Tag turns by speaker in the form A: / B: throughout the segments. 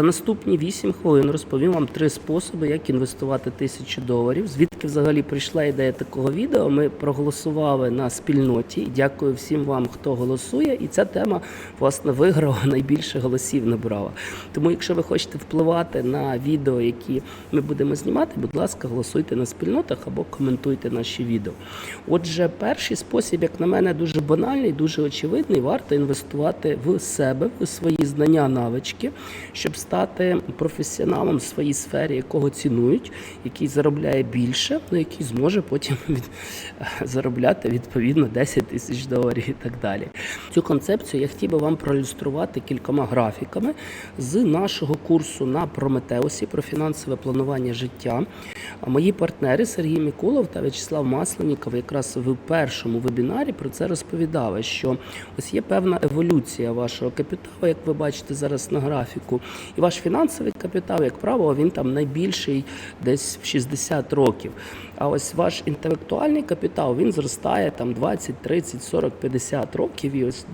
A: За наступні 8 хвилин розповім вам три способи, як інвестувати тисячу доларів. Звідки взагалі прийшла ідея такого відео? Ми проголосували на спільноті. Дякую всім вам, хто голосує. І ця тема власне виграла найбільше голосів набрала. Тому, якщо ви хочете впливати на відео, які ми будемо знімати, будь ласка, голосуйте на спільнотах або коментуйте наші відео. Отже, перший спосіб, як на мене, дуже банальний, дуже очевидний. Варто інвестувати в себе, в свої знання, навички, щоб стати професіоналом в своїй сфері, якого цінують, який заробляє більше, ну який зможе потім від, заробляти відповідно 10 тисяч доларів і так далі. Цю концепцію я хотів би вам проілюструвати кількома графіками з нашого курсу на Прометеусі про фінансове планування життя. А Мої партнери Сергій Мікулов та В'ячеслав Масленніков якраз в першому вебінарі про це розповідали, що ось є певна еволюція вашого капіталу, як ви бачите зараз на графіку. І ваш фінансовий капітал, як правило, він там найбільший десь в 60 років. А ось ваш інтелектуальний капітал він зростає там 20, 30, 40, 50 років. І ось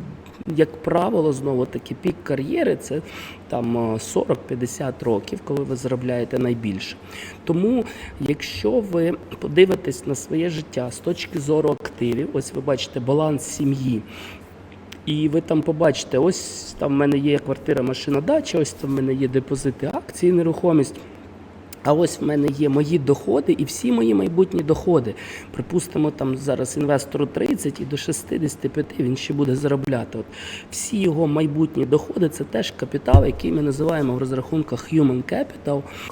A: як правило, знову таки пік кар'єри це там е, 40-50 років, коли ви заробляєте найбільше. Тому, якщо ви подивитесь на своє життя з точки зору активів, ось ви бачите баланс сім'ї. І ви там побачите, ось там в мене є квартира, машина, дача, ось там в мене є депозити акції, нерухомість. А ось в мене є мої доходи і всі мої майбутні доходи. Припустимо, там зараз інвестору 30 і до 65 він ще буде заробляти. От всі його майбутні доходи це теж капітал, який ми називаємо в розрахунках human capital.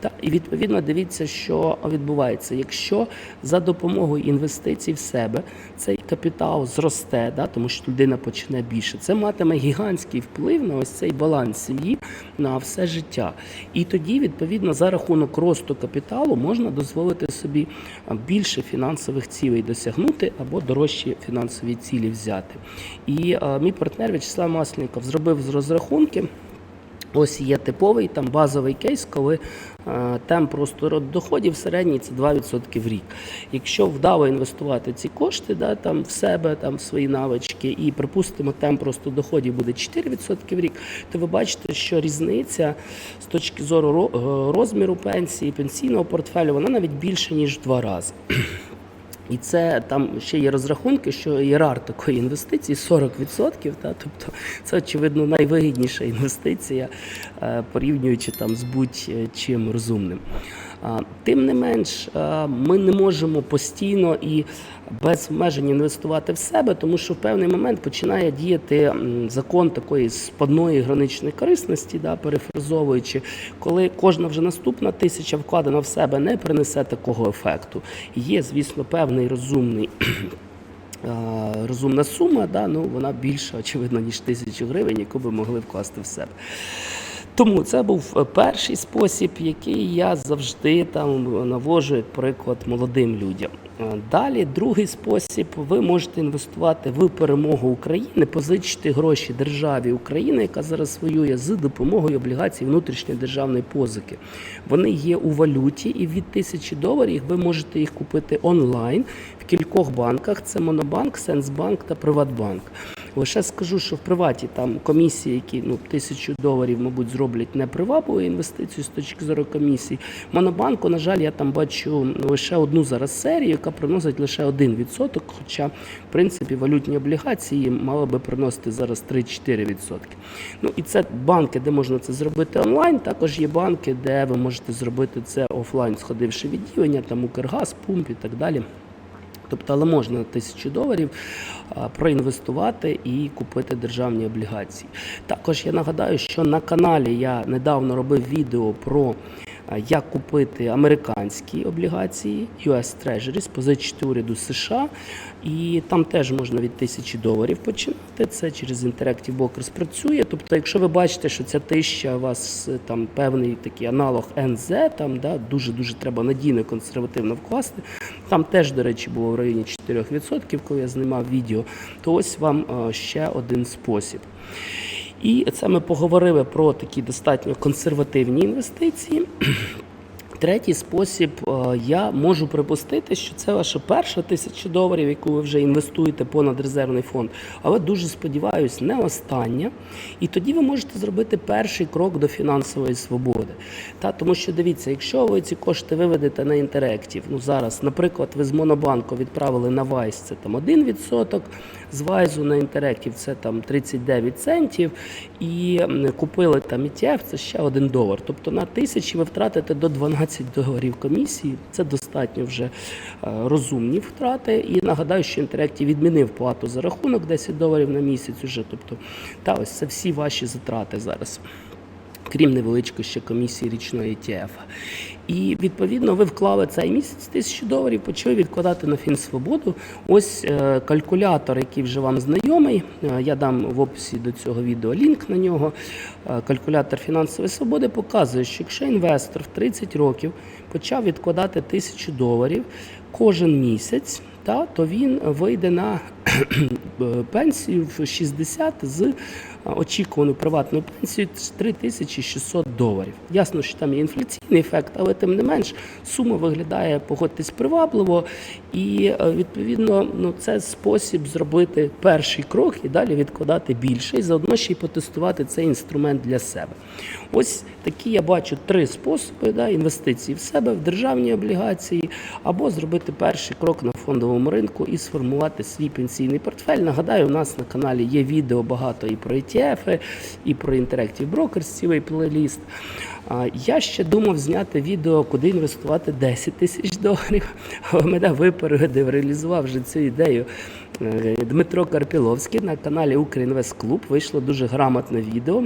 A: Та і відповідно дивіться, що відбувається. Якщо за допомогою інвестицій в себе цей капітал зросте, да, тому що людина почне більше, це матиме гігантський вплив на ось цей баланс сім'ї на все життя. І тоді, відповідно, за рахунок росту капіталу можна дозволити собі більше фінансових цілей досягнути або дорожчі фінансові цілі взяти. І а, мій партнер В'ячеслав Масленников зробив з розрахунки. Ось є типовий там базовий кейс, коли е, темп росту доходів середній це 2% в рік. Якщо вдало інвестувати ці кошти да, там, в себе, там, в свої навички, і припустимо, темп росту доходів буде 4% в рік, то ви бачите, що різниця з точки зору е, розміру пенсії, пенсійного портфелю, вона навіть більше ніж в два рази. І це там ще є розрахунки, що єрар такої інвестиції 40%, та, тобто це очевидно найвигідніша інвестиція, е, порівнюючи там з будь-чим розумним. Тим не менш, ми не можемо постійно і без обмежень інвестувати в себе, тому що в певний момент починає діяти закон такої спадної граничної корисності, да, перефразовуючи, коли кожна вже наступна тисяча вкладена в себе не принесе такого ефекту. Є, звісно, певний розумний. Розумна сума, да, ну вона більша, очевидно, ніж тисячу гривень, яку би могли вкласти в себе. Тому це був е, перший спосіб, який я завжди там навожу як приклад молодим людям. Е, Далі, другий спосіб, ви можете інвестувати в перемогу України, позичити гроші державі України, яка зараз воює з допомогою облігацій внутрішньої державної позики. Вони є у валюті, і від тисячі доларів ви можете їх купити онлайн в кількох банках: це Монобанк, Сенсбанк та Приватбанк. Лише скажу, що в приваті там комісії, які ну тисячу доларів, мабуть, зроблять непривабливу інвестицію з точки зору комісій. Монобанку, на жаль, я там бачу лише одну зараз серію, яка приносить лише 1%, Хоча, в принципі, валютні облігації мали би приносити зараз 3-4%. Ну і це банки, де можна це зробити онлайн. Також є банки, де ви можете зробити це офлайн, сходивши відділення, там Укргаз, Пумп і так далі. Тобто, але можна тисячу доларів проінвестувати і купити державні облігації. Також я нагадаю, що на каналі я недавно робив відео про як купити американські облігації US Treasuries, позичити уряду США. І там теж можна від тисячі доларів починати. Це через Interactive Brokers працює. Тобто, якщо ви бачите, що ця тисяча у вас е, там певний такий аналог НЗ, там да, дуже дуже треба надійно консервативно вкласти. Там теж, до речі, було в районі 4%, коли я знімав відео. То ось вам е, ще один спосіб. І це ми поговорили про такі достатньо консервативні інвестиції. Третій спосіб, е, я можу припустити, що це ваша перша тисяча доларів, яку ви вже інвестуєте понад резервний фонд, але дуже сподіваюся, не остання. І тоді ви можете зробити перший крок до фінансової свободи. Та, тому що дивіться, якщо ви ці кошти виведете на інтерактів, ну зараз, наприклад, ви з Монобанку відправили на Вайс, це там 1%, з Вайзу на інтерактів це там 39 центів, і купили там ETF, це ще 1 долар. Тобто на тисячі ви втратите до 12 доларів комісії. Це достатньо вже е, розумні втрати. І нагадаю, що інтерактів відмінив плату за рахунок 10 доларів на місяць уже. Тобто, та ось це всі ваші затрати зараз крім невеличкої ще комісії річної ETF. І відповідно ви вклали цей місяць тисячу доларів, почали відкладати на Фінсвободу. Ось е, калькулятор, який вже вам знайомий. Е, я дам в описі до цього відео лінк на нього. Е, калькулятор фінансової свободи показує, що якщо інвестор в 30 років почав відкладати тисячу доларів кожен місяць, та, то він вийде на пенсію в 60 з е, очікувану приватну пенсію 3600 доларів. Ясно, що там є інфляційний ефект, але тим не менш сума виглядає, погодьтесь, привабливо, і е, відповідно ну, це спосіб зробити перший крок і далі відкладати більше, і заодно ще й потестувати цей інструмент для себе. Ось такі я бачу три способи да, інвестиції в себе, в державні облігації, або зробити перший крок на фондовому ринку і сформувати свій пенсійний портфель. Нагадаю, у нас на каналі є відео багато і про ETF, і про Interactive Brokers, цілий плейліст. Я ще думав зняти відео, куди інвестувати 10 тисяч доларів, мене випередив, реалізував вже цю ідею. Е, Дмитро Карпіловський на каналі Українвест Клуб вийшло дуже грамотне відео.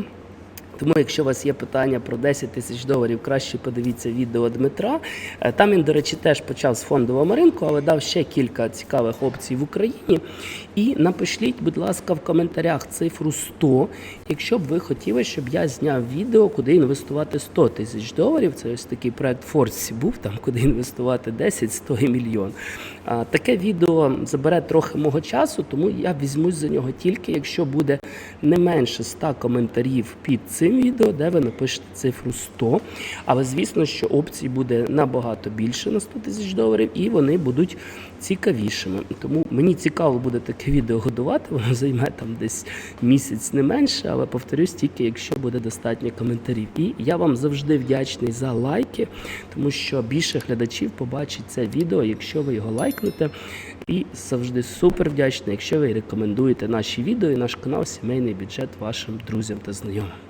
A: Тому, якщо у вас є питання про 10 тисяч доларів, краще подивіться відео Дмитра. Е, Там він, до речі, теж почав з фондового ринку, але дав ще кілька цікавих опцій в Україні. І напишіть, будь ласка, в коментарях цифру 100, якщо б ви хотіли, щоб я зняв відео, куди інвестувати 100 тисяч доларів. Це ось такий проект Форсі був, там куди інвестувати 10, 100 і мільйон. Таке відео забере трохи мого часу, тому я візьмусь за нього тільки, якщо буде не менше 100 коментарів під цим відео, де ви напишете цифру 100. Але звісно, що опцій буде набагато більше на 100 тисяч доларів, і вони будуть цікавішими. Тому мені цікаво буде таке відео годувати. Воно займе там десь місяць не менше, але повторюсь тільки, якщо буде достатньо коментарів. І я вам завжди вдячний за лайки, тому що більше глядачів побачить це відео, якщо ви його лайкнете. І завжди супер вдячний, якщо ви рекомендуєте наші відео і наш канал Сімейний бюджет вашим друзям та знайомим.